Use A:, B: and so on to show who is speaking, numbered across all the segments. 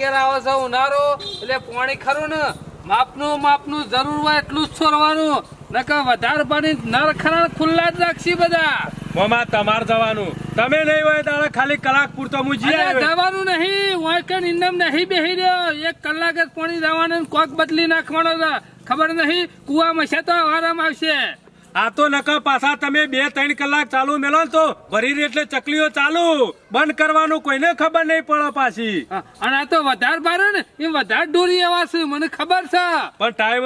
A: ઘેર આવે છે ઉનાળો. એટલે પાણી ખરું ને? માપનું માપનું જરૂર હોય એટલું જ છોડવાનું. નકર વધારે પાણી નર ખરા ખુલ્લા જ રાખશી બધા.
B: મોમાં તમાર જવાનું. તમે નહીં હોય તારે ખાલી કલાક પૂરતો હું
A: જવાનું નહીં. હોય કે ઇન્ડમ નહીં બેહી રહ્યો. એક કલાક જ પાણી જવાનું કોક બદલી નાખવાનો ખબર નહીં કુવામાં છે તો આરામ આવશે.
B: આ તો નકા પાછા તમે બે ત્રણ કલાક ચાલુ મેલો તો ભરી એટલે ચકલીઓ ચાલુ. બંધ કરવાનું કોઈને ખબર નહીં પડે પાછી.
A: અને આ તો વધારે ભારે ને એ વધારે ડોરી એવા છે મને ખબર છે.
B: પણ ટાઈમ.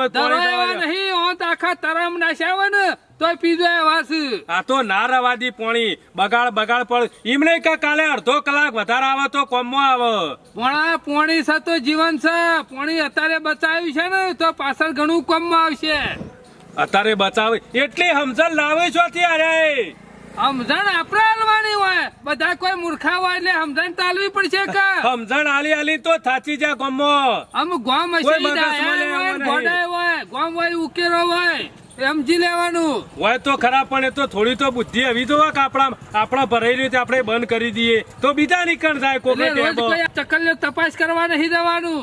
A: નહીં તો આખા તરામ નાશ્યા ને તોય પીજો છે.
B: આ તો ના રવાદી પોણી બગાડ બગાડ પડ એમ નહીં કે કાલે અડધો કલાક વધારે આવે તો કોમો આવે.
A: પોણા પોણી છે તો જીવન છે પોણી અત્યારે બચાવ્યું છે ને તો પાછળ ઘણું કોમમાં આવશે.
B: અત્યારે બચાવે. એટલી સમજણ લાવે છો ત્યારે
A: સમજણ આપણે હાલવાની હોય. બધા કોઈ મૂર્ખા હોય એટલે સમજણ તાલવી પડશે કે?
B: સમજણ આલી આલી તો થાચી જા કોમમાં
A: આમ ગોમ હશે હોય ગોડાય હોય ગોમ હોય ઉકેરો હોય સમજી લેવાનું.
B: હોય તો ખરાબ પણ એ તો થોડી તો બુદ્ધિ આવી તો આપણા આપણા ભરાઈ રીતે આપણે બંધ કરી દઈએ. તો બીજા નીકળ જાય.
A: કોઈ આ તપાસ કરવા નહીં જવાનું.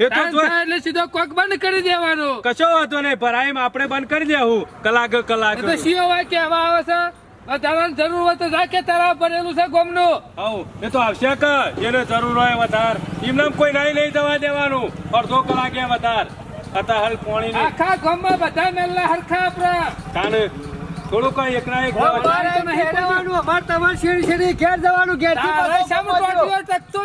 B: એ તો
A: એટલે સીધો કોક બંધ કરી દેવાનો.
B: કશો વાંધો નહીં ભરાઈમાં આપણે બંધ કરી દેવું કલાક કલાક.
A: તો શિયો હોય કે આવે છે? તારા જરૂર હોય તો કે તારા ભરેલું છે ગોમનું.
B: આવું એ તો આવશે કે જેને જરૂર હોય વધારે એમને કોઈ નહીં લઈ જવા દેવાનું. અડધો કલાકે વધારે અત્યારે હાલ પોણી
A: આખા ગામમાં બધા મેલ્લા હરખા આપણા.
B: કાને થોડું કઈ એકના એક.
A: અમારે
C: તમારે શેરી શેરી ઘેર જવાનું ઘેર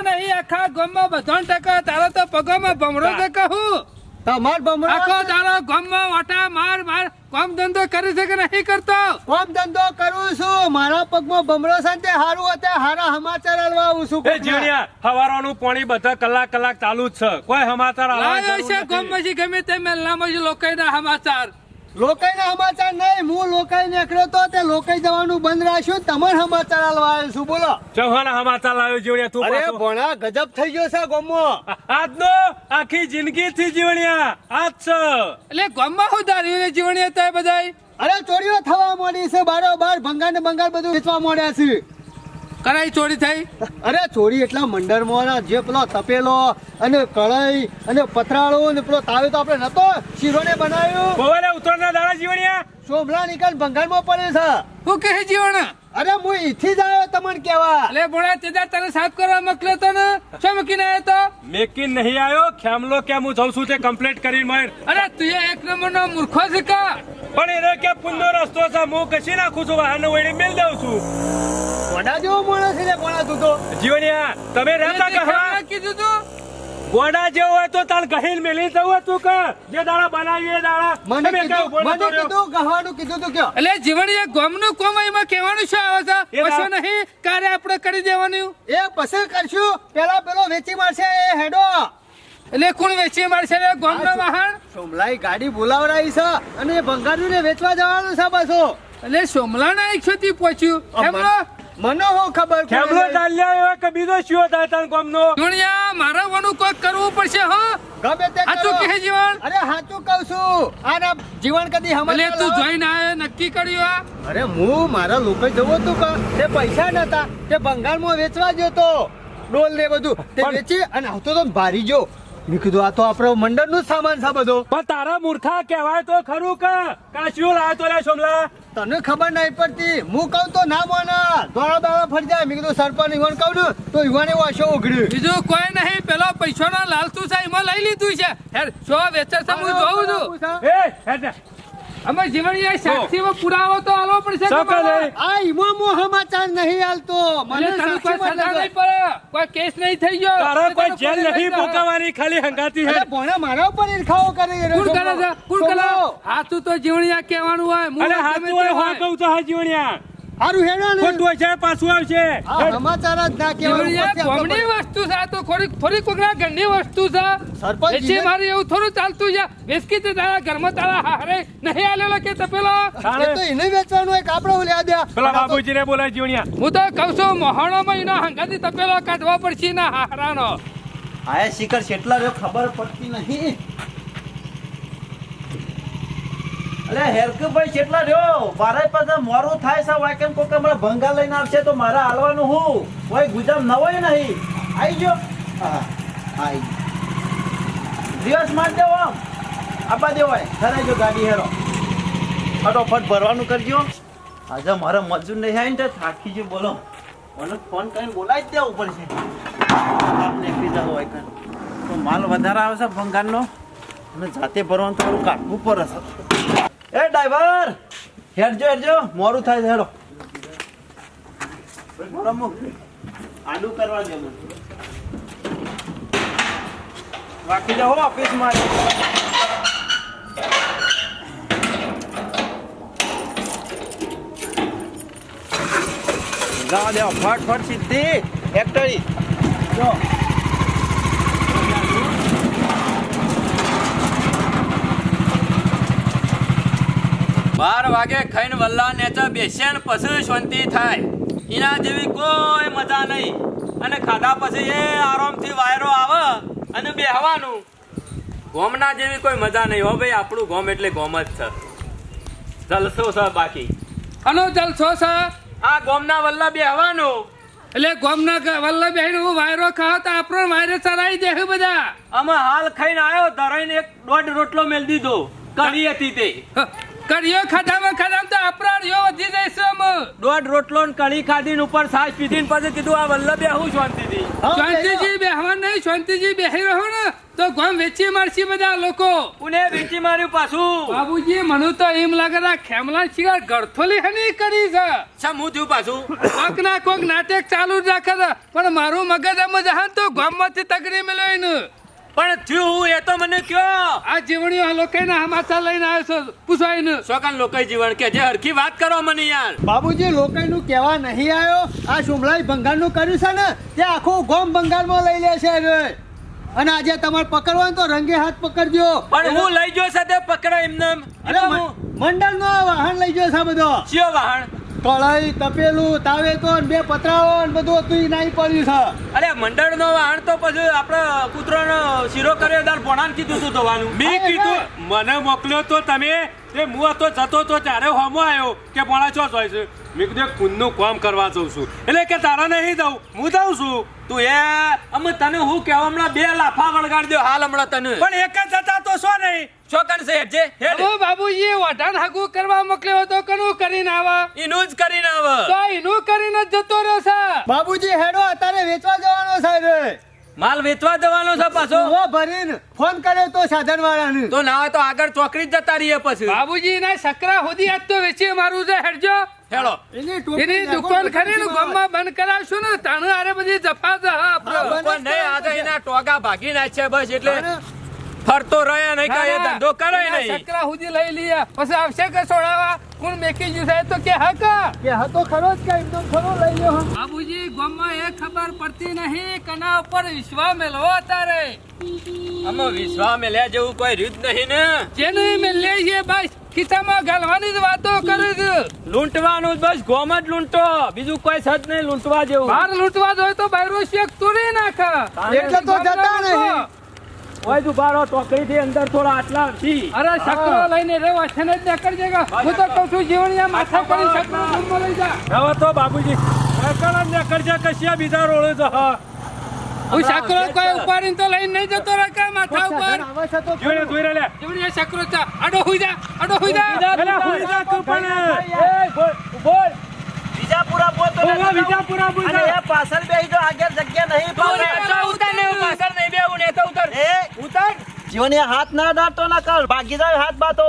A: નહીં આખા ગામમાં બધાને ટકા તારો તો પગોમાં ભમરો છે કહું
C: તમાર બમણો
A: આખો તારો ગામમાં વાટા માર માર કામ ધંધો કરી છે કે નહીં કરતો?
C: કોમ ધંધો કરું છું. મારા પગમાં બમણો છે ને તે હારું હોતે હારા સમાચાર આલવા આવું છું
B: એ જીણ્યા પાણી બધા કલાક કલાક ચાલુ જ છે. કોઈ સમાચાર
A: લાયો છે
B: ગમ
A: પછી ગમે તે મેલ્લામાં મજી લોકોના સમાચાર.
C: લોકાઈના સમાચાર નહીં હું લોકાઈ નીકળ્યો તો તે લોકાઈ જવાનું બંધ રાખ્યું તમારે સમાચાર આલવા આવ્યો છું બોલો.
B: ચૌહાણ સમાચાર લાવ્યો જીવણ્યા તું
C: અરે ભણા ગજબ થઈ ગયો છે ગોમો
B: આજનો આખી જિંદગી થી જીવણ્યા આજ છે.
A: એટલે ગામમાં હું ધાર્યું જીવણ્યા એ બધાય?
C: અરે ચોરીઓ થવા માંડી છે બારો બાર ભંગાર ને બંગાર બધું વેચવા માંડ્યા છે.
A: કરાઈ ચોરી થઈ?
C: અરે ચોરી એટલા મંડળમાં જે પેલો તપેલો અને કળાઈ અને પથરાળો ને પેલો તાવે તો આપણે નતો શીરો ને બનાવ્યું.
B: પવને ઉત્તરના દાડા જીવણિયા?
C: સોમલા નિકાલ ભંગારમાં પડે છે.
A: હું કહે જીવણ?
C: અરે હું ઈથી જ આવ્યો તમને કેવા
A: અરે બોડા તેદા તને સાફ કરવા મોકલ્યો તો ને? શું મૂકીને આવ્યો તો?
B: મેકિન નહીં આવ્યો ખેમલો કેમ હું જઉં છું તે કમ્પ્લીટ કરીને માર.
A: અરે તું એ એક નંબરનો મૂર્ખો છે કા?
B: પણ એને કે પુનનો રસ્તો છે? હું કશી નાખું છું? વાહન વળી મેલ દઉં છું.
C: વડા જેવો માણસ છે ગોડા તું તો.
B: જીવનિયા તમે રહેતા
A: તે કીધું તું?
B: ગોડા જેવો હોય તો તાર ગહીન મેલી જવું હતું કે જે દાડા બનાવી એ દાડા.
C: મને કીધું
B: કહો,
C: મને
B: બોલો તો રહ્યો.
C: કીધું તું કયો?
A: એટલે જીવણી ગોમનું કોમ એમાં કહેવાનું શું આવે છે?
B: પછી
A: નહીં કાર્ય આપણે કરી દેવાનું?
C: એ પછી કરશું. પેલા પેલો વેચી મારશે એ હેડો.
A: એટલે કોણ વેચી મારશે રે? ગોમનો વાહન?
C: સોમલાઈ ગાડી બોલાવડાવી છે અને એ ભંગારું ને વેચવા જવાનું છે પાછો.
A: એટલે સોમલાના એક થી પહોંચ્યું એમનો
C: મને હું ખબર કેમલો
B: ચાલ્યા એવા કે બીજો શિયો થાય ગામનો?
A: જીવણિયા મારા વાનું કોક કરવું પડશે હો?
C: ગમે તે
A: આ તું કહે જીવન?
C: અરે સાચું કહું છું. આના જીવન કદી
A: એટલે
C: હમણાં
A: તું જોઈને આયો નક્કી કર્યું આ
C: અરે હું મારા લોકો જવો તું કા? તે પૈસા નતા. તે બંગાળમાં વેચવા જતો ડોલ ને બધું. તે વેચી અને આવતો તો ભારી જો. મેં કીધું આ તો આપણો મંડળનું સામાન છે બધો.
B: પણ તારા મૂર્ખા કહેવાય તો ખરું કે? કાશ્યો લાવ્યો તો લે સોમલા
C: તને ખબર નહીં પડતી. હું કહું તો ના મોના. દોડા દોડા ફરી જાય. મેં કીધું સરપંચ ઈવન કહું ને તો ઈવાને ઉઘડ્યું
A: બીજું કોઈ નહીં. પેલો પૈસાનો લાલતું છે એમાં લઈ લીધું છે. હેર શો વેચે છે? હું જોઉં છું.
B: એ હેડ ને.
A: અમે જીવણીયા સાક્ષીમાં પુરાવો તો આલો પડશે.
C: આ ઈમો મો સમાચાર નહીં આલતો. મને સાક્ષી.
A: નહીં પડે. કોઈ કેસ નહીં થઈ ગયો.
B: તારા કોઈ જેલ નહીં પોકાવાની ખાલી હંગાતી હે.
C: ભોણા મારા ઉપર ઈરખાઓ કરે એ કુલ
A: કરે છે કુલ કરે હાથું તો જીવણીયા કહેવાનું હોય મું
B: અરે
A: હાથું
B: હોય
A: હોય.
B: હા કહું તો હા જીવણ્યા.
C: હારું હેડો ને.
B: ખોટું છે પાછું આવશે.
C: સમાચાર જ ના
A: જીવણીયા ગમની વસ્તુ છે આ તો થોડી થોડી કોકના ઘરની વસ્તુ છે.
C: સરપંચ
A: એથી મારે એવું થોડું ચાલતું છે વેસકી તે તારા ઘરમાં તારા હારે નહીં આલેલો કે તપેલો
C: એ તો એને વેચવાનું એક આપણે લ્યા દે
B: પેલા બાબુજીને બોલાય જીવણિયા
A: હું તો કહું છું મોહણામાં એનો હંગાથી તપેલો કાઢવા પડશે ના હારાનો.
D: આયા શિખર કેટલા રહ્યો ખબર પડતી નહીં. અરે હેરકુભાઈ કેટલા રહ્યો? મારે પાસે મોરું થાય છે વાકેમ કોકે હમણાં ભંગા લઈને આવશે તો મારે હાલવાનું હું? કોઈ ગુજામ ન હોય નહીં આવી ગયો? હા, આઈ દિવસ માર દેવો આમ. આપવા દેવો ખરાઈ જો ગાડી હેરો. ફટોફટ ભરવાનું કરજો. આજે મારે મજૂર નહીં આવીને તો થાકી જો બોલો. મને ફોન કરીને બોલાવી જ દેવું પડશે. આપને કીધા હોય કાં તો માલ વધારે આવે છે ભંગારનો? અને જાતે ભરવાનું થોડું કાઢવું પડે એ ડ્રાઈવર હેરજો હેડજો. મોરું થાય મૂક. આડું કરવા દે રાખી જાઓ ઓફિસમાં. જા દેવો ફટ ફટ સીધી. એક્ટરી જો.
E: બાર વાગે ખાઈને વલ્લા નેચા બેસે ને પછી શાંતિ થાય. એના જેવી કોઈ મજા નહીં. અને ખાધા પછી એ આરામથી વાયરો આવે અને બેહવાનું. ગોમના જેવી કોઈ મજા નહીં હો ભાઈ આપણું ગોમ એટલે ગોમ જ છે. જલસો છે બાકી.
A: આનો જલસો છે?
E: આ ગોમના વલ્લા બેહવાનું.
A: એટલે ગોમના વલ્લા બેહીને હું વાયરો ખાવ તો આપણો વાયરો ચલાવી દે બધા.
E: અમે હાલ ખાઈને આવ્યો ધરાઈને એક દોઢ રોટલો મેળ દીધો. કઢી હતી તે.
A: કડિયો ખાધામાં ખાધામ તો આપણો રિયો વધી જઈશું અમે.
E: દોઢ રોટલો ને ખાધી ઉપર છાશ પીધી ને પછી કીધું આ વલ્લભ બેહું શાંતિથી?
A: શાંતિજી બેહવા નહીં શાંતિજી બેહી રહો ને. તો ગોમ વેચી મારશી બધા લોકો.
E: પુને વેચી માર્યું પાછું.
A: બાબુજી મને તો એમ લાગે છે આ ખેમલા શિકાર ગળથોલી હની કરી છે.
E: શા હું થયું પાછું?
A: કોક ના કોક નાટક ચાલુ જ રાખે પણ મારું મગજ એમ જ હા તો ગામમાંથી તગડી મેળવીને. એને
E: પણ થયું એ તો મને કયો.
A: આ જીવણીઓ આ લોકોના સમાચાર લઈને આવ્યો છો પૂછો એને
E: શોકાન લોકો જીવન કે? જે હરખી વાત કરો મને યાર.
C: બાબુજી લોકાઈનું કહેવા નહીં આવ્યો. આ સુમલાઈ ભંગારનું કર્યું છે ને તે આખું ગોમ ભંગારમાં લઈ લે છે હવે. અને આજે તમારે પકડવાનું તો રંગે હાથ પકડજો.
E: પણ હું લઈ ગયો સાથે પકડાય એમને.
C: અરે મંડળ નો વાહન લઈ ગયો છે બધો.
E: ચિયો વાહણ
C: કળાઈ તપેલું તાવેતો ને બે પતરાઓ ને બધું હતું ઈ નાઈ પડ્યું છે.
E: અરે મંડળ નો વાહણ તો પછી આપડે કૂતરો નો શીરો કર્યો દાર ભણાન કીધું તું ધોવાનું
B: મેં કીધું મને મોકલ્યો તો તમે. એ હું હતો જતો તો ત્યારે હોમો આવ્યો કે પોણા છો હોય છે. મેં કીધું ખૂનનું કામ કરવા જઉં છું. એટલે કે તારા નહીં દઉં હું દઉં છું.
E: તું એ અમે તને હું કહેવા હમણાં બે લાફા વળગાડ દો હાલ હમણાં તને.
B: પણ એક જ હતા તો શું નહીં?
E: શોકન છે હેડજે હેડ.
A: હવે બાબુજી વઢાણ હાગુ કરવા મોકલ્યો હતો કનું કરીને આવા?
E: એનું જ કરીને આવે.
A: તો એનું કરીને જ જતો રહ્યો છે.
C: બાબુજી હેડો અત્યારે વેચવા જવાનો છે રે
E: માલ વેચવા દેવાનો છે પાછો?
C: ભરીને ફોન કર્યો તો સાધન વાળાને
E: તો ના તો આગળ ચોકડી જ જતા રહીએ પછી.
A: બાબુજી ના સકરા સુધી આજ તો વેચી મારું છે હેડજો.
E: હેડો.
C: એની
A: દુકાન ખરી
C: જવા.
A: ગામમાં બંધ કરાવશું ને તાણે આરે બધી જફા હા
E: નહીં આ તો એના ટોગા ભાગી નાખશે બસ એટલે ફરતો રહ્યા નહીં
A: ના,
E: ધંધો કરે નહીં.
A: સકરા સુધી લઈ લઈએ. પછી આવશે કે છોડાવા કોણ મેકી ગયું સાહેબ તો કે હક.
C: કે હતો ખરો જ કે એકદમ ખરો લઈ લ્યો
A: બાબુજી ગામમાં એ ખબર પડતી નહીં. કના ઉપર વિશ્વા મેલવો તારે
E: આમાં વિશ્વા મેલ્યા જેવું કોઈ રીત નહીં ને.
A: જેને મેલે છે બસ. ખિસ્સામાં ગાલવાની જ વાતો કરે છે.
E: લૂંટવાનું બસ ગોમ જ લૂંટો. બીજું કોઈ સદ નહીં લૂંટવા જેવું.
A: બહાર લૂંટવા જોઈએ તો બહાર શેક તોડી નાખે.
C: એટલે તો જતા નહીં.
E: ઓય દુબારો બારો ટોકરી થી અંદર થોડા આટલા થી
A: અરે શકરો લઈને રે છે ને જ નીકળજે કે હું તો કહું છું જીવણિયા માથા પડી શકરો જમવા લઈ જા.
B: હવે તો બાબુજી. એકલા ને કરજે કશિયા બીજા રોડે જ. હા.
A: હું શકરો કોઈ ઉપાડીને તો લઈને નહીં જતો રે કે માથા ઉપર?
C: સાધન
B: ધોઈ લે.
A: જીવણિયા સકરો ચા. આડો હુઈ જા આડો હુઈ જા.
B: પેલા હુઈ જા તું પણ
E: બોલ.
D: વિજાપુરા પોતો
B: વિજાપુરા બોલ.
D: એ પાછળ બેહી તો આગળ જગ્યા નહીં પાવે.
E: ઉતર ને પાછળ નહીં બેહું ને તો ઉતર.
D: એ?
E: ઉતર.
D: જીવને હાથ ના દાટો ના કર ભાગી જાય હાથ બાતો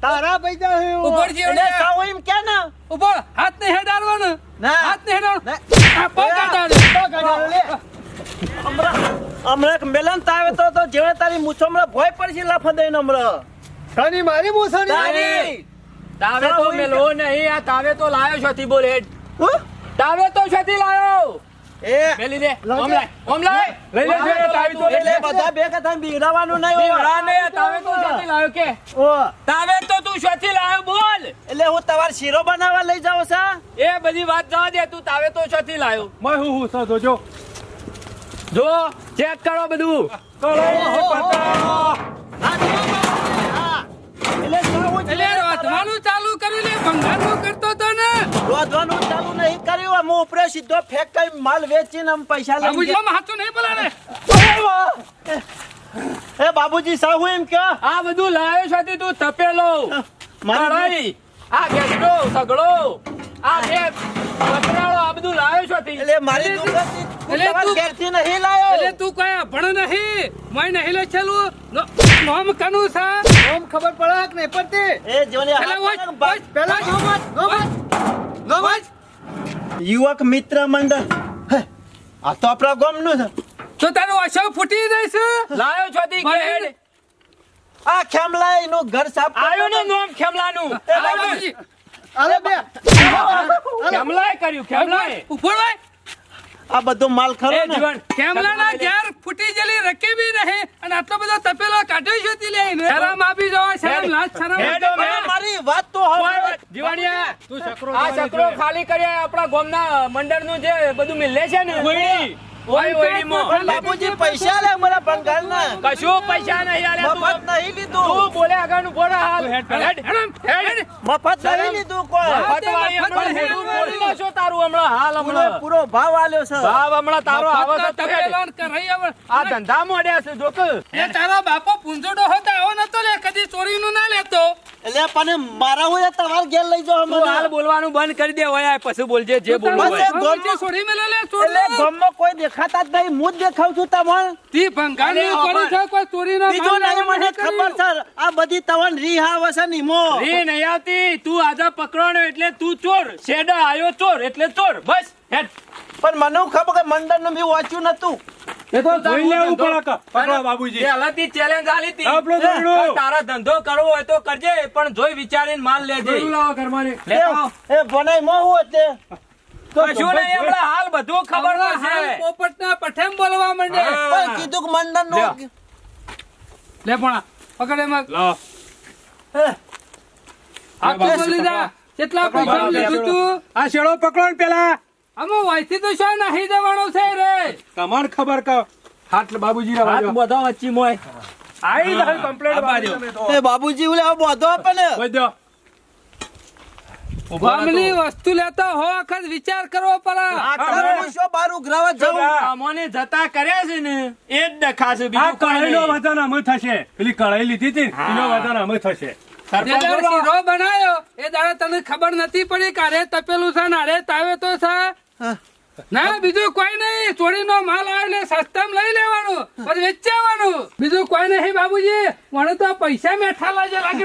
C: તારા પૈસા હે.
A: ઉપર જીવને
D: સાવ એમ કે ને.
A: ઉપર હાથ ને હેડાડવાનું
D: ના.
A: હાથ ને હેડાડ.
D: ના.
A: આ પગ.
C: તો અમરા
D: હમણાં મેલન તાવે તો તો જીવને તારી મૂછો હમણાં ભોય પડશે લાફા દઈને અમરા
C: તારી મારી મૂછો
D: તારી.
E: તાવે તો મેલો નહીં. આ તાવે તો લાયો છોથી બોલ હેડ.
D: હું?
E: તાવે તો છતી લાયો?
D: એ.
E: મેલી દે ઓમ લાય. ઓમ લાય.
B: લઈ લે છે તાવી તો
D: એટલે બધા બે કથા બીડાવાનું નહીં હોય.
E: બીવડા ને તાવે તો છતી લાયો કે?
D: ઓ,
E: તાવે તો તું છતી લાયો? બોલ.
D: એટલે હું તમારે શીરો બનાવવા લઈ જાઉં છું
E: એ બધી વાત જવા દે. તું તાવે તો છતી લાયો?
B: મે હું હું સર જોજો.
E: જો ચેક કરો બધું.
B: કરો પતરા
D: હા, હા. એટલે સાવ
A: કરતો તો ને?
D: રોધવાનું ચાલુ નહીં કર્યું. હું ઉપરે સીધો ફેંકાઈ માલ વેચીને આમ પૈસા લઈ
A: આમ હાથું નહીં બોલાવે.
D: એ બાબુજી સાહુ એમ કે
E: આ બધું લાવ્યો છે તું તપેલો. કઢાઈ. આ ગેસડો સગડો આ બે પતરાળો આ બધું
D: એટલે મારી દુકાનથી તમારા
A: તું-
D: ઘેરથી નહીં લાયો.
A: એટલે તું કઈ અભણ નહીં. મોય નહીં લે છેલું નોમ કનું છે?
C: ઓમ ખબર પડે કે નહીં પડતી?
D: એ જોને
A: એટલે
D: હાથ
A: વોચ,
D: લાગે બા-
A: વોચ,
C: પેલા નોમત નોમત નોમત
D: યુવક મિત્ર મંડળ. આ તો આપણા ગામનું છે.
A: તો તારું અશો ફૂટી જાય છે?
E: લાવ્યો છો તે
A: મારે-
D: આ ખેમલા એનું ઘર સાફ
E: આયો ને નોમ ખેમલાનું.
C: અરે બે.
E: ખેમલાએ કર્યું ખેમલાએ.
A: ઊભો રહો.
D: આ બધો માલ ખરો ને?
E: જીવન
A: કેમલાના ઘેર ફૂટી ગયેલી રકેબી રહે અને આટલો બધો તપેલો કાઢ્યો છે તે લઈને શરમ આપી જો શરમ લાજ શરમ.
D: મારી વાત તો હવે
E: જીવાણિયા આ ચક્રો ખાલી કર્યા આપણા ગામના મંડળનું જે બધું મિલે છે ને?
D: બાબુજી પૈસા લે મારા બંગાળના.
E: કશું પૈસા નહીં આલ્યા
D: મફત નહીં લીધું.
E: તું બોલે આગળનું બોલે હાલ. હેડ, હેડ, હેડ.
D: મફત નહીં લીધું કોઈ.
E: ફટવાળી હમણાં
A: મફત
E: હેડું.
A: નહીં.
E: ફોડી નાખશો તારું હમણાં? હાલ
D: પૂરો
E: હમણાં.
D: પૂરો ભાવ આલ્યો છે.
E: ભાવ હમણાં તારો આવો છે
A: ફક્ત
E: તો હેડ.
A: તપેલો ને કઢાઈ આવે.
E: આ ધંધા મોડ્યા છે જોક.
A: એ તારો બાપો પૂંજોડો હતો આવો નતો લે કદી ચોરીનું ના લેતો.
D: એટલે પણ મારા હોય તમારે ઘેર લઈ જાઓ
E: તું હાલ બોલવાનું બંધ કરી દે હોય પછી બોલજે જે બોલવું હોય.
A: છોડી મેલો લે
D: એટલે
A: ચોરનો.
D: કોઈ કોઈ દેખાતા જ નહીં. હું જ દેખાવ છું તમણ.
A: તી
E: ભંગાણી
A: ચોરી છે કોઈ ચોરી
D: નો
A: બીજો
D: નહીં મને ખબર સર આ બધી તવન રી આવે છે નીમો
E: રી નહીં આવતી. તું આજે પકડવાનો એટલે તું ચોર. શેડા આયો ચોર એટલે ચોર. બસ હેડ.
D: પણ મને ખબર કે મંડળનું બી વાંચ્યું નતું.
B: એ તો જોઈ લેવું પડે પકડો બાબુજી.
E: પહેલાથી ચેલેન્જ આલી હતી.
B: આપણો
E: કે તારા ધંધો કરવો હોય તો કરજે પણ જોઈ વિચારીને માલ લેજે.
B: લાવો ઘરમાં.
D: એ મો હું એટલે
E: કશું નહીં હમણાં હાલ બધું ખબર પડશે.
A: પોપટના પઠેમ બોલવા માંડે.
D: પણ કીધું કે મંડળ
E: લ્યો.
A: લે. પણ પકડ એમાં.
B: લાવો.
A: આ તો બોલી કેટલા પૈસા લીધું તું?
B: આ શેડો પકડો ને પેલા.
A: આમાં વાયથી તો શું નહીં દેવાનો છે રે?
B: તમાર ખબર કે હાથ બાબુજી ના
E: હાથ. બધો વચ્ચી મોય.
B: આઈ complete
E: આ બાજુ.
D: એ બાબુજી આ બોધો આપે ને.
B: વધ્યો.
A: ગામની વસ્તુ લેતા હો વખત વિચાર કરવો પડે.
E: જતા કર્યા છે ને એ જ ડખાશે
B: આ
E: બીજું કોઈ
B: કઢાઈનો
E: નહીં.
B: વજન અમે થશે. પેલી કઢાઈ લીધી હતી એનો વજન અમે થશે.
A: શીરો બનાવ્યો એ દાડે તને ખબર નથી પડી કે તપેલું છે ને અરે તાવે તો છે? ના બીજું કોઈ નહીં. ચોરીનો માલ આવે એટલે સસ્તામાં લઈ લેવાનું પછી વેચાવાનું. બીજું કોઈ નહીં બાબુજી. મને તો પૈસા મેઠા લાગે લાગે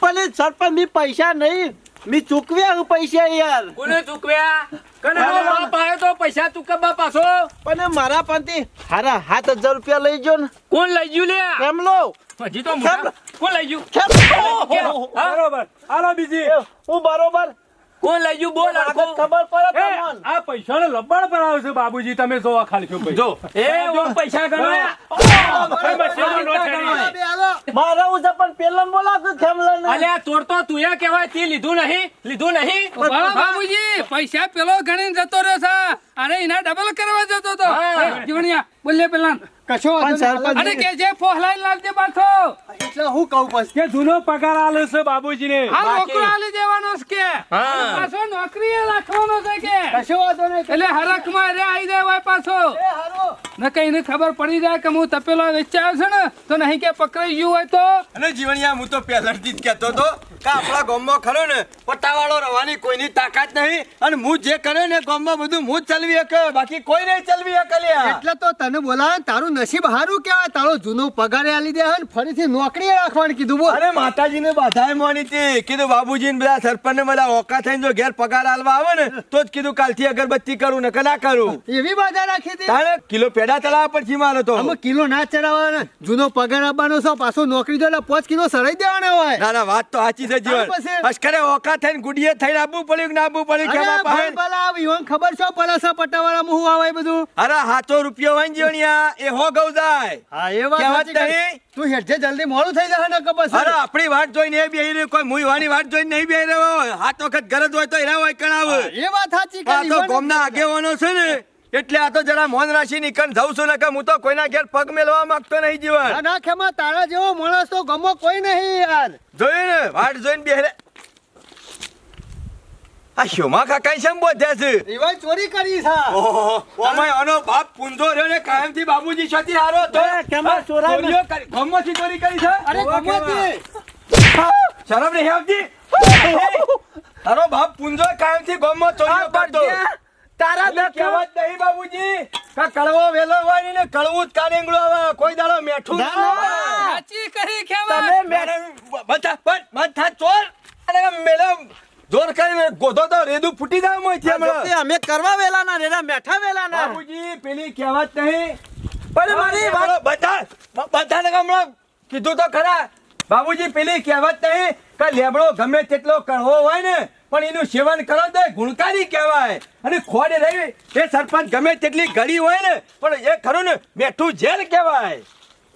D: પણ સરપંચ પૈસા નહીં. મી ચૂકવ્યા પૈસા યાર.
E: કોને ચૂકવ્યા?
B: કને
E: બાપ આયો તો પૈસા ચૂકવવા પાછો?
D: પણ મારા પંથી હારા હાથ હજાર રૂપિયા લઈ જો ને.
E: કોણ લઈ ગયું લે?
D: કેમ લો?
E: હજી તો મોટા. કોણ લઈ ગયું?
B: બરોબર. આલો બીજી.
D: હું બરોબર.
E: કોણ લઈ ગયું? બોલ
D: ખબર પડે
B: એ,
D: તમને.
B: આ પૈસાનો પર આવશે બાબુજી તમે જોવા ખાલી ભાઈ.
E: જો. એ પૈસા
D: મારા હું પણ
E: તો તું એ કહેવાય તે લીધું નહીં લીધું નહીં.
A: બાબુજી પૈસા પેલો ગણીને જતો રહ્યો છે. અરે એના ડબલ કરવા જતો તો
E: હા.
A: જીવણિયા બોલે પેલા
C: કશો
A: અને કે જે ફોહલાઈ લાવજે પાછો.
C: એટલે હું કહું પછી.
B: કે જૂનો પગાર આલે છે બાબુજીને.
A: આ
E: બાકી.
A: નોકરો છે
E: હા.
A: પાછો નોકરી એ રાખવાનો છે કે?
C: કશો વાંધો નહીં.
A: એટલે હરખમાં રે આવી જાય હોય પાછો.
C: એ
A: ન કઈ ને ખબર પડી જાય કે હું તપેલો વેચાયો છે ને તો નહીં કે પકડાઈ ગયું હોય તો?
F: અને જીવણિયા હું તો પહેલાથી જ કહેતો હતો કે આપણા ગામમાં ખરો ને પટ્ટાવાળો રવાની કોઈની તાકાત નહીં. અને હું જે કરે ને ગામમાં બધું હું જ ચલવી શકે બાકી કોઈ નહીં ચલવી શકે
C: એટલે તો તને બોલાવે તારું નસીબ હારું કહેવાય તારો જૂનો પગાર આલી દે અને ફરીથી નોકરી રાખવાનું કીધું બોલ.
F: અરે માતાજીને બાધાય મોની હતી. કીધું બાબુજી ને બધા સરપંચ ને બધા ઓકા થઈને જો ઘેર પગાર આલવા આવે ને તો જ કીધું કાલથી અગરબત્તી કરું ને કે ના કરું.
C: એવી બાધા રાખી હતી?
F: તારે કિલો પેડા ચલાવવા પર મારો તો.
C: આમાં કિલો ના ચડાવવાનો. જૂનો પગાર આપવાનો છો પાછો નોકરી જો એટલે પાંચ કિલો સરાઈ દેવાના હોય.
F: ના ના વાત તો સાચી છે. જીવન.
C: તાર
F: અશ્કરે ઓકા થઈને ગુડીએ થઈને આબુ પડ્યું કે નાબુ પડ્યું
C: કે
F: પાસે
C: ભલા આવી ખબર છો પલાસા પટાવાળા મુહ આવે બધું?
F: અરે હાથો રૂપિયો હોય જીવણિયા એ હો ગૌ જાય.
C: હા એ વાત
F: નહીં?
C: તું હેઠે જલ્દી મોડું થઈ જશે ને કબસ
F: અરે આપણી વાટ જોઈને એ બેહી રહ્યો કોઈ મુઈ વાની વાટ જોઈને નહીં બેહી રહ્યો હાથ વખત ગરજ હોય તો એના હોય કણાવ.
C: એ વાત સાચી
F: આ
C: કરી
F: તો ગોમના આગેવાનો છે ને. એટલે આ તો જરા મોન રાશિ નીકળ જઉં છું ને હું તો કોઈના ઘેર પગ મેલવા માંગતો નહીં જીવન.
C: ના ખેમા તારા જેવો માણસ તો ગમો કોઈ નહીં યાર.
F: જોયું ને? વાટ જોઈને બેહી રહે. આ શોમા કાકા શેમ બોધ્યા છે?
C: રિવાજ ચોરી કરી છે.
F: ઓહો અમે આનો બાપ પૂંજો રહ્યો ને કાયમથી બાબુજી છતી હારો તો
D: એ, ચોરા
F: ચોરીઓ કરી ગમમાંથી ચોરી કરી છે?
C: અરે ગમતી
F: શરમ નહીં આવતી? તારો બાપ પૂંજો કાયમથી ગમો ચોરીઓ કરતો.
D: તારા
F: પેલી કહેવત નહીં બાબુજી. કા કડવો વેલો હોય ને કડવું જ કારેંગળો આવે. કોઈ દાડો મેઠું ના.
A: સાચી કરી કેવા
F: તમે મેડમ બધા પણ બધા ચોર. અરે મેડમ જોર કરીને ગોધો તો રેદું ફૂટી જાય મોયથી હમણાં.
D: અમે કરવા વેલા ના રેડા મેઠા વેલા ના.
F: બાબુજી પેલી કહેવત નહીં.
D: પણ મારી વાત
F: બધા બધાને હમણાં કીધું તો ખરા. બાબુજી પેલી કહેવત નહીં કે લેબડો ગમે તેટલો કડવો હોય ને પણ એનું સેવન કરો તો ગુણકારી કહેવાય. અને ખોડ રહી એ સરપંચ ગમે તેટલી ઘડી હોય ને પણ એ ખરું ને મેઠું ઝેર કહેવાય.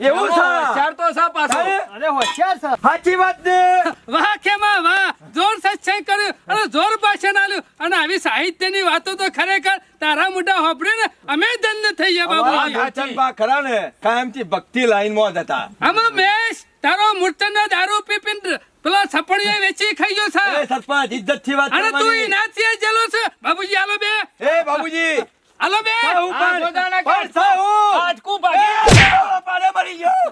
F: એવું છે.
E: હોશિયાર તો છે પાછો.
F: અરે,
C: અરે હોશિયાર છે.
F: સાચી વાત ને?
A: વાહ ખેમા વાહ જોર સત્સંગ કર્યું. અને જોર ભાષણ આલ્યું અને આવી સાહિત્યની વાતો તો ખરેખર તારા મોઢા હોભળીને અમે ધન્ય થઈ ગયા
F: ખરા ને કાયમથી ભક્તિ લાઈનમાં જ હતા.
A: આમાં મેશ તારો મૂર્તનો દારૂ પી પેલો સપણીઓ વેચી ખાઈ ગયો
F: એ
A: છે
F: સરપંચ ઇજ્જતથી વાત
A: અને તું
F: કરવાની.
A: જેલો છે બાબુજી આલો બે.
F: એ બાબુજી
A: આલો બે.
E: આ
F: પણ-
E: જોતાના
F: પણ સાહુ!
E: આજકું ભાગી
F: પાડે મરી ગયો.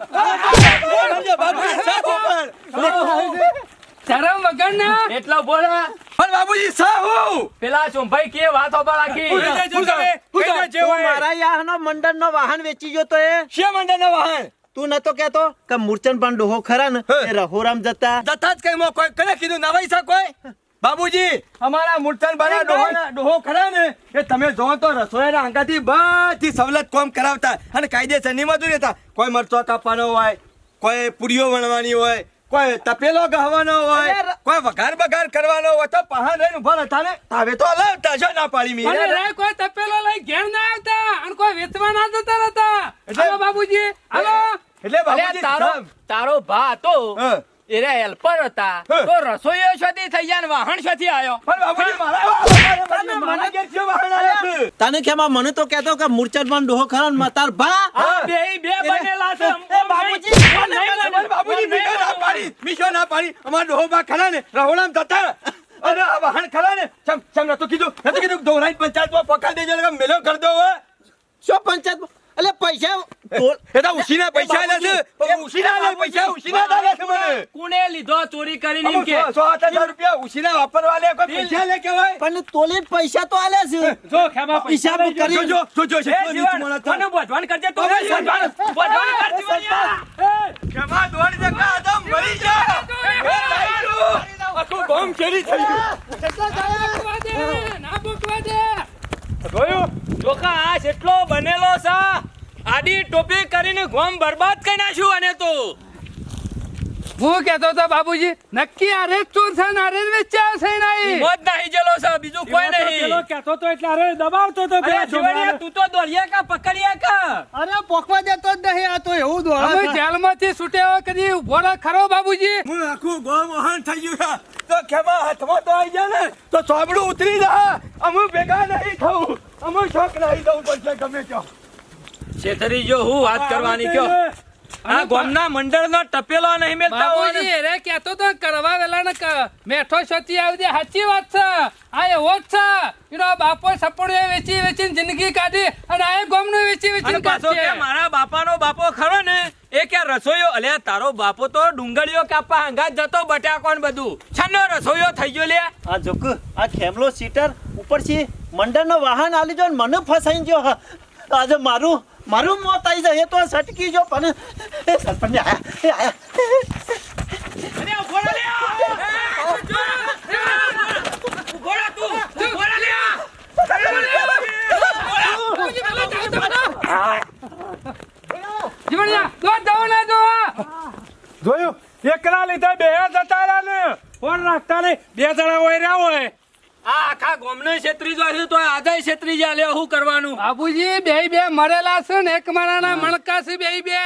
F: બાબુજી, સાહુ પણ.
A: શરમ વગર ના
E: એટલો બોલા?
F: પણ બાબુજી સાહુ
E: પેલા ચોંભાઈ કે વાત હોબા રાખી.
B: હોય.
D: મારા યાહનો મંડળનો વાહન વેચી ગયો તો એ?
F: શે મંડળ નો વાહન?
D: તું નતો કેતો કે મૂર્ચન પણ ડોહો ખરા ને. એ રહોરામ જતા.
F: જતા જ કઈ કોઈ કને કીધું? નવાઈ છે કોઈ? બાબુજી અમારા મૂર્તન બના ડોહો ડોહો ખરા ને એ તમે જો તો રસોઈના આંગાથી બધી સવલત કોમ કરાવતા અને કાયદેસરની મજૂરી રહેતા કોઈ મરચો કાપવાનો હોય કોઈ પૂરીઓ વણવાની હોય કોઈ તપેલો ગહવાનો હોય કોઈ વઘાર બગાર કરવાનો હોય તો પહાડ લઈને ઊભા રહેતા ને તાવે તો લાવતા છો ના પાડી મી
A: રે કોઈ તપેલો લઈ ઘેર ના આવતા અને કોઈ વેચવા ના જતા રહેતા.
F: એટલે-
A: બાબુજી હાલો.
F: એટલે બાબુજી
E: તારો તારો ભા હતો. એરે હેલ્પર હતા. તો રસોઈયો શોધી થઈ ગયા ને વાહન શોધી આવ્યો
F: પણ બાબુજી મારા મને મારા છે વાહન આવ્યા છે.
D: તને કેમાં મને તો કહેતો કે મૂર્છન ડોહો ખરા ને તાર ભા.
E: બે બે બનેલા છે.
D: એ
F: અરે બાબુજી મીઠો ના પાડી મીઠો ના પાડી. અમારા ડોહોબા ખરા ને રહોડામ જતા. અરે આ વાહન ખરા ને ચમ ચમ નતું કીધું? નતું કીધું દોરાઈ પંચાયતમાં પકડ દેજો મેલો કર દો
D: શું પંચાયત એટલે પૈસા
F: એ તો ઉશીના પૈસા આલે છે પણ ઉશીના લે પૈસા ઉશીના દાદા છે. મને
E: કોને લીધો ચોરી કરીને એમ કે?
F: સો સો આઠ હજાર રૂપિયા ઉશીના વાપરવા લે કોઈ પૈસા લે કેવાય
D: પણ તોલી પૈસા તો આલે છે.
B: જો ખેમા પૈસા
D: હિસાબ કરી
F: જો જો જો છે
E: તને બોધવાન કરજે તું?
F: હવે
E: બોધવાન, બોધવાન કર જીવણિયા.
F: કેમાં દોડ જગા આદમ મરી જા. એ લાઈટુ. આખો ગોમ કેરી થઈ ગયું.
A: કેટલા જાય ના બોકવા દે.
B: જોયું?
E: જોકા આ જેટલો બનેલો છે. આડી ટોપી કરીને ગોમ બરબાદ કરી નાખ્યું અને તો.
A: હું કેતો તો બાબુજી નક્કી આરે ચોર છે ને આરે વેચ્યા છે નહીં
E: મોજ નહીં જેલો છે બીજું કોઈ
B: પેલો
E: નહીં.
B: કહેતો તો એટલે અરે દબાવતો તો
E: અરે
B: પેલા
E: જીવણિયા, તું તો દોડ્યા કા પકડિયા કા?
C: અરે પોકવા દેતો જ નહીં આ તો એવું દોડે
A: અમે. જેલમાંથી છૂટ્યા કદી ઊભો ખરો બાબુજી
F: હું આખું ગોમ વહન થઈ ગયું છે. તો કેમાં હાથમાં તો આવી જાય ને? તો ચોબડું ઉતરી જા. અમે ભેગા નહીં થવું. અમે શોખ નહીં દઉં પડશે ગમે ત્યાં.
E: છેતરી જો હું વાત કરવાની કયો? આ ગોમના મંડળનો ટપેલો નહીં મેલતા હોય
A: અરે કેતો તો કરવા વેલા ને મેઠો છતી આવી દે. સાચી વાત છે. આ એવો જ છે. એનો બાપો સપોડે વેચી વેચીને જિંદગી કાઢી અને આ ગોમનું વેચી વેચીને
E: પાછો કે મારા બાપાનો બાપો ખરો ને એ કે રસોઈયો અલ્યા તારો બાપો તો ડુંગળીઓ કાપવા હંગા જતો બટાકો ને બધું. છનો રસોઈયો થઈ ગયો લે.
D: આ જોક આ ખેમલો સીટર ઉપર છે. મંડળનો વાહન આલી જો ને મને ફસાઈ ગયો. હા. આજે મારું મારું મોત આવી જાય, એ તો સટકી જો, પણ સરપંચ આયા, એ આયા.
E: ઊભો રહો લે રહો તું ઊભો રહો લે
A: જીવણિયા દો દો ના દો
B: જોયું એકલા લીધે બે જતા રહ્યા ને ફોન રાખતા નહીં બે જણા હોય રહ્યા હોય
E: આ આખા ગોમને છે તો આજે છેતરી લે શું કરવાનું?
A: બાબુજી બે બે મરેલા છે ને એક મારાના મણકા છે બે. બે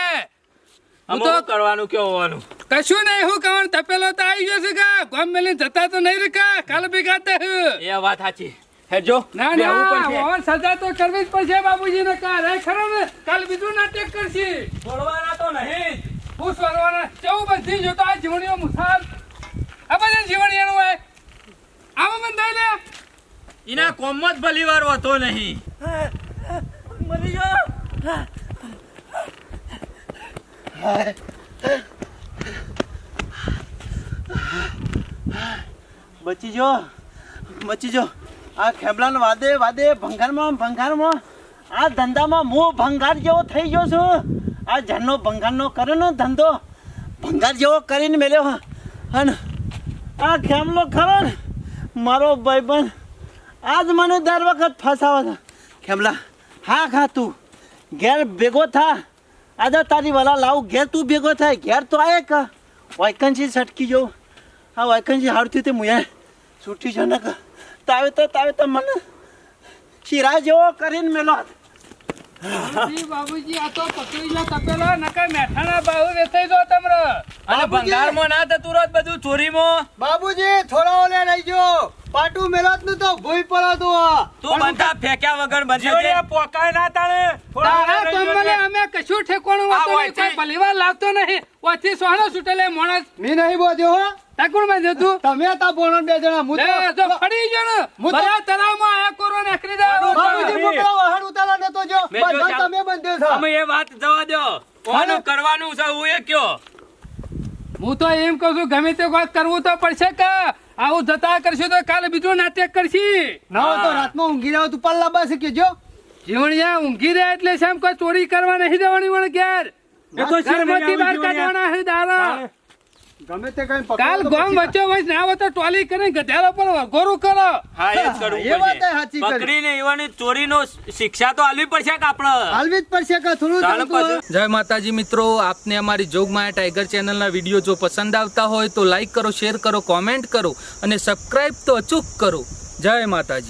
A: હું તો
E: કરવાનું કેવું હોવાનું?
A: કશું નહીં હું કહેવાનું તપેલો તો આવી ગયો છે કા? ગોમ મેલી જતા તો નહીં રે કાલ બી ગાતે
E: એ વાત સાચી. હેજો
A: ના ના સજા તો કરવી જ પડશે બાબુજી ને કા રે ખરો ને? કાલ બીજું નાટક કરશી.
E: છોડવાના તો નહીં
A: હું સ્વરવાના ચૌ બધી જોતા આ જીવણીઓ મુસાર આ બધા જીવણીયાનું હોય આમાં બંધાય લે
E: એના કોમ જ ભલી વાર હોતો નહીં.
D: મરી જો બચી જો બચી જો આ ખેમલાન વાદે વાદે ભંગારમાં ભંગારમાં. આ ધંધામાં હું ભંગાર જેવો થઈ ગયો છું. આ જનનો ભંગારનો કર્યો ને ધંધો ભંગાર જેવો કરીને મેલ્યો. અને આ ખેમલો ખરો ને મારો ભાઈબંધ આજ મને દર વખત ફસાવા ખેમલા હા ખા તું. ઘેર ભેગો થા. આજે તારી વાલા લાવું ઘેર તું ભેગો થાય ઘેર તો આયે કા. વાયકનસી સટકી જવું હા વાયકનસી હારતી તે મુયા છૂટી છે ને કા તાવે તો તાવે તો મને શિરા જેવો કરીને મેલો
A: બાબુજી, બાબુજી આ તો પકડી લો નકા મેઠાના ભાવ વેચાઈ દો તમરો.
E: અને ભંગારમાં ના થતું રોજ બધું ચોરીમાં?
C: બાબુજી થોડા ઓલે રહી ગયો. પાટું મેલાતનું તો ભૂઈ પડતું આ.
E: તું બંધા ફેંક્યા વગર બચે
B: પોકાય ના તાણે.
A: તારા
B: ગયો
A: અમે કશું ઠેકોણું વાતો નહીં, કોઈ ભલીવાર લાગતો નહીં. ઓથી સોનો સુટેલે મોણસ.
C: મી નહીં બોધ્યો હો.
A: ટાકુરમાં જતું.
C: તમે તા બોનો બે જણા હું
A: લે,
C: તો
A: જો ફરી ગયો ને.
C: તો-
A: બધા તળાવમાં આયા કોરો નાખી દે
C: બાબુજી મોકલો વાહન ઉતારવા નતો જો
E: મેં જો
C: બંધન તમે બંધ્યો છો.
E: અમે એ વાત જવા દો. કોનું કરવાનું છે હું એ કયો?
A: હું તો એમ કહું છું ગમે તે વાત કરવું તો પડશે કે આવું જતા કરશો તો કાલે બીજું નાટક કરશી.
C: ના હોય તો રાતમાં ઊંઘી રહ્યો તું પલ્લા બસ કે જો.
A: જીવણિયા ઊંઘી રહ્યા એટલે શેમ કોઈ ચોરી કરવા નહીં દેવાની વણ ઘેર?
B: એ તો
A: શરમતી બહાર કાઢવાના હે
B: તાણે.
C: ગમે તે કઈ
A: કાલ ગોમ વચ્ચો વચ ના હોય તો ટોલી કરીને ગધેડા પર વઘોરું કરો.
E: હા એ કરવું
C: એ વાત સાચી કરી.
E: પકડીને એવાની ચોરીનો શિક્ષા તો આલવી પડશે કે આપણે?
C: જ પડશે કે થોડું
A: જય માતાજી મિત્રો આપને અમારી જોગમાયા ટાઈગર ચેનલના વીડિયો જો પસંદ આવતા હોય તો લાઈક કરો શેર કરો કોમેન્ટ કરો અને સબસ્ક્રાઇબ તો અચૂક કરો. જય માતાજી.